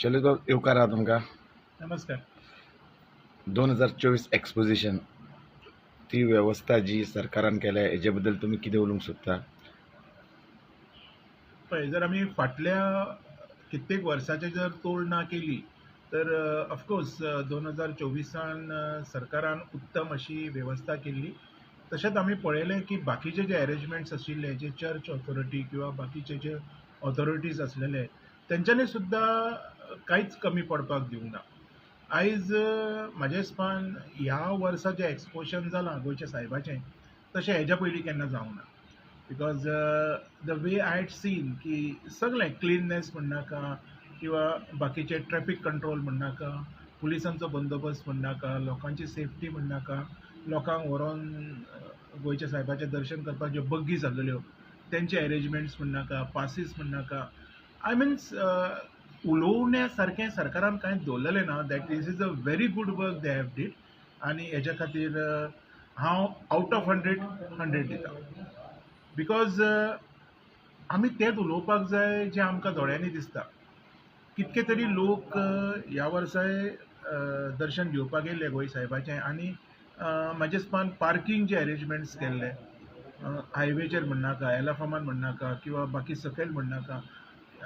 शैलेश येवकार आहा तुमकां नमस्कार. दोन हजार चोवीस एक्सपोजिशन ती वेवस्था जी सरकारान केल्या हेजे बद्दल तुमी कितें उलोवंक सोदता पळय जर आमी फाटल्या कित्येक वर्सांची जर तुलना केली तर ऑफकोर्स दोन हजार चोवीसान सरकारान उत्तम अशी वेवस्था केल्ली तशेंच आमी पळयलें की बाकीचे जे अरेंजमेंट्स आशिल्ले जे चर्च ऑथॉरिटी किंवा बाकीचे जे ऑथॉरिटीज आसलेले तेंच्यांनी सुद्दां कांयच कमी पडपाक दिवंक ना आयज म्हाज्या हिसपान ह्या वर्सा जें एक्सपोशन जालां गोंयच्या सायबाचें तशें हेज्या पयलीं केन्ना जावंक ना because the way I had seen की सगळें क्लिननेस म्हणनाका किंवा बाकीचे ट्रॅफीक कंट्रोल म्हणनाका पुलिसांचो बंदोबस्त म्हणनाका लोकांची सेफ्टी म्हणनाका लोकांक व्हरोन गोंयच्या सायबाचें दर्शन करपाक ज्यो बग्गी जाल्लेल्यो तेंचे अरेंजमेंट्स म्हणनाका पासीस म्हणनाका आय मिन्स uh, उलोवण्या सारकें सरकारान कांय दवरलेलें ना that this is a very good work they have did आनी हेज्या खातीर uh, हांव आउट ऑफ हंड्रेड हंड्रेड दितां बिकॉज आमी तेंच उलोवपाक जाय जें आमकां दोळ्यांनी दिसता. कितके तरी लोक uh, ह्या वर्साय दर्शन घेवपाक येयले गोंय सायबाचें आनी म्हाजे स्पान पार्कींग जे अरेंजमेंट्स केल्ले. हायवेचेर म्हणनाका एलाफामान म्हणनाका किंवा बाकी सकयल म्हणनाका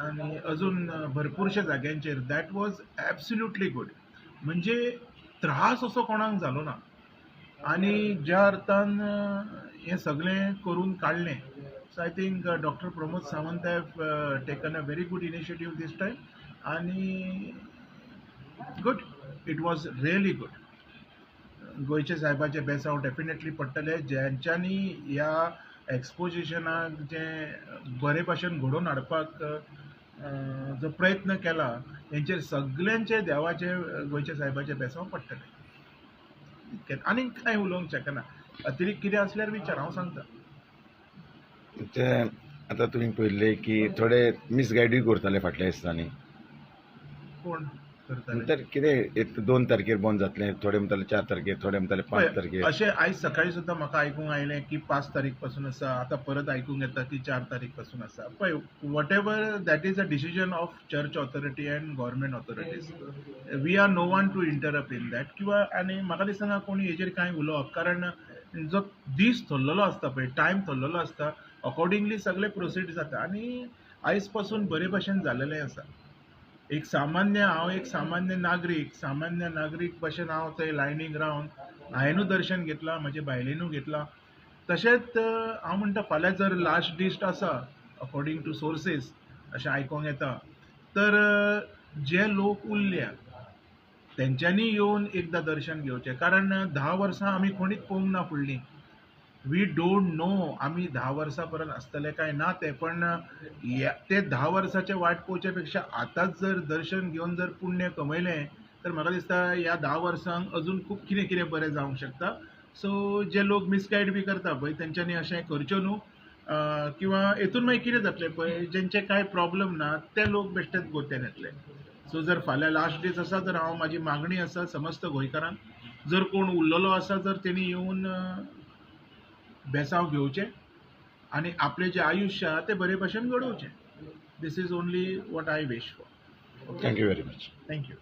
आनी अजून भरपूरशा जाग्यांचेर दॅट वॉज ॲब्सुल्युटली गूड म्हणजे त्रास असो कोणाक जालो ना आनी ज्या अर्थान हें सगळें करून काडलें so I think doctor Pramod Sawant have taken a very good initiative this time आनी good it was really good गोंयचे सायबाचे बेसांव डेफिनेटली पडटले ज्यांच्यांनी ह्या एक्सपोजिशनाक जे बरे भाशेन घडोवन हाडपाक जो प्रयत्न केला हेंचेर सगळ्यांचे देवाचे गोंयच्या सायबाचे बेसांव पडटले इतकेंच आनीक कांय उलोवंक शकना. अतिरिक्त कितें आसल्यार विचार हांव सांगता. ते आतां तुमी पळयल्ले की थोडे मिसगायडूय करताले फाटल्या दिसांनी. कोण? करताले नंतर कितें? एक दोन तारखेर बंद जातलें थोडे म्हणटाले चार तारखेर थोडे म्हणटाले पांच तारखेर. अशें आयज सकाळी सुद्दां म्हाका आयकूंक आयलें की पांच तारीखपासून आसा आतां परत आयकूंक येता की चार तारीखपासून आसा पळय whatever that is a decision of church authority and government authorities we are no one to interrupt in that किंवा आनी म्हाका दिसना कोणी हेजेर कांय उलोवप कारण जो दीस थरलेलो आसता पळय टायम थरलेलो आसता अकॉर्डिंगली सगळे प्रोसीड जाता आनी आयजपासून बरे भशेन जाल्लेलें आसा एक सामान्य हांव एक सामान्य नागरीक सामान्य नागरीक भशेन हांव थंय लायनीक रावन हांवेंनूय दर्शन घेतलां म्हज्या बायलेनूय घेतलां. तशेंच हांव म्हणटा फाल्यां जर लास्ट डिस्ट आसा अकॉर्डींग टू सोर्सीस अशें आयकोंक येता तर जे लोक उरल्या तेंच्यांनी येवन एकदां दर्शन घेवचें. कारण धा वर्सां आमी कोणीच पळोवंक ना फुडलीं. वी डोंट नो आमी धा वर्सां पर्यंत आसतले काय ना ते पण ते धा वर्साचे वाट पळोवचे पेक्षा आतांच जर दर्शन घेवन जर पुण्य कमयलें तर म्हाका दिसता ह्या धा वर्सांक अजून खूब कितें कितें बरें जावंक शकता. सो जे लोक मिसगायड बी करता पळय तेंच्यांनी अशें करच्यो न्हू. किंवा हेतून मागीर कितें जातलें पळय जेंचे कांय प्रॉब्लम ना ते लोक बेश्टेच गोत्यान येतले सो जर फाल्यां लास्ट डीस आसा तर हांव म्हाजी मागणी आसा समस्त गोंयकारांक जर कोण उरलेलो आसा जर तेणी येवन बेसांव घेवचें आनी आपलें जें आयुश्य आहा तें बरे भशेन घडोवचें this is only what I wish for thank you very much thank you